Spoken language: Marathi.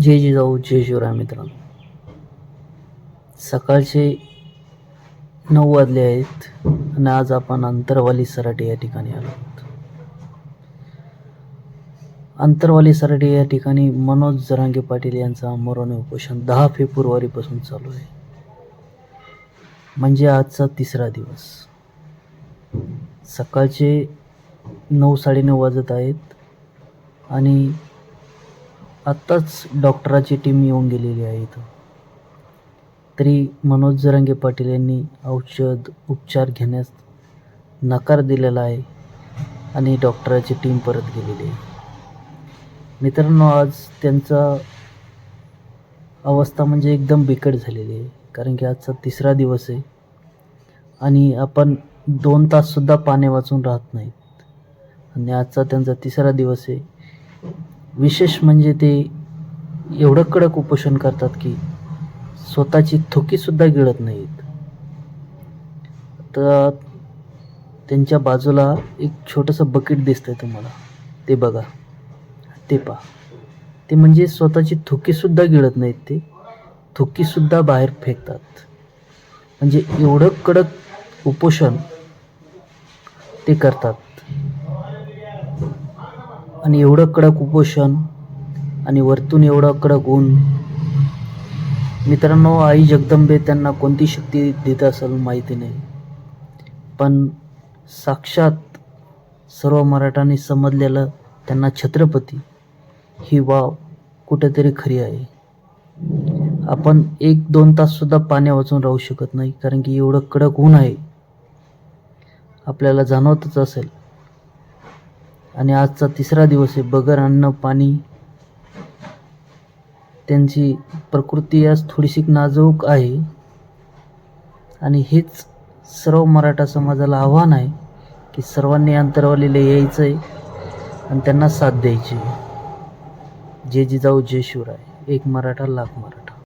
जय जिजाऊ जय शिवराय मित्रांनो. सकाळचे नऊ वाजले आहेत आणि आज आपण अंतरवाली सराटे या ठिकाणी आलो आहोत. अंतरवाली सराटे या ठिकाणी मनोज जरांगे पाटील यांचं आमरण उपोषण दहा फेब्रुवारीपासून चालू आहे. म्हणजे आजचा तिसरा दिवस. सकाळचे नऊ साडेनऊ वाजत आहेत आणि आत्ताच डॉक्टराची टीम येऊन गेलेली आहे इथं. तरी मनोज जरांगे पाटील यांनी औषध उपचार घेण्यास नकार दिलेला आहे आणि डॉक्टराची टीम परत गेलेली आहे. मित्रांनो आज त्यांचा अवस्था म्हणजे एकदम बिकट झालेली आहे कारण की आजचा तिसरा दिवस आहे आणि आपण दोन ताससुद्धा पाणी वाचून राहत नाहीत आणि आजचा त्यांचा तिसरा दिवस आहे. विशेष म्हणजे ते एवढं कडक उपोषण करतात की स्वतःची थुकीसुद्धा गिळत नाहीत. तर त्यांच्या बाजूला एक छोटंसं बकेट दिसतं आहे तुम्हाला. ते बघा. ते पहा. ते म्हणजे स्वतःची थुकीसुद्धा गिळत नाहीत ते. थुकीसुद्धा बाहेर फेकतात. म्हणजे एवढं कडक उपोषण ते करतात. आणि एवढं कडक उपोषण आणि वरतून एवढं कडक ऊन. मित्रांनो आई जगदंबे त्यांना कोणती शक्ती देत असेल माहिती नाही. पण साक्षात सर्व मराठांनी समजलेलं त्यांना छत्रपती ही वाव कुठेतरी खरी आहे. आपण एक दोन ताससुद्धा पाण्या वाचून राहू शकत नाही कारण की एवढं कडक ऊन आहे. आपल्याला जाणवतच असेल. आणि आजचा तिसरा दिवस आहे बगर अन्न पाणी. त्यांची प्रकृती आज थोडीशी नाजूक आहे. आणि हेच सर्व मराठा समाजाला आव्हान आहे की सर्वांनी अंतरवालीला यायचं आहे आणि त्यांना साथ द्यायची जय जिजाऊ जय शिवराय. एक मराठा लाख मराठा.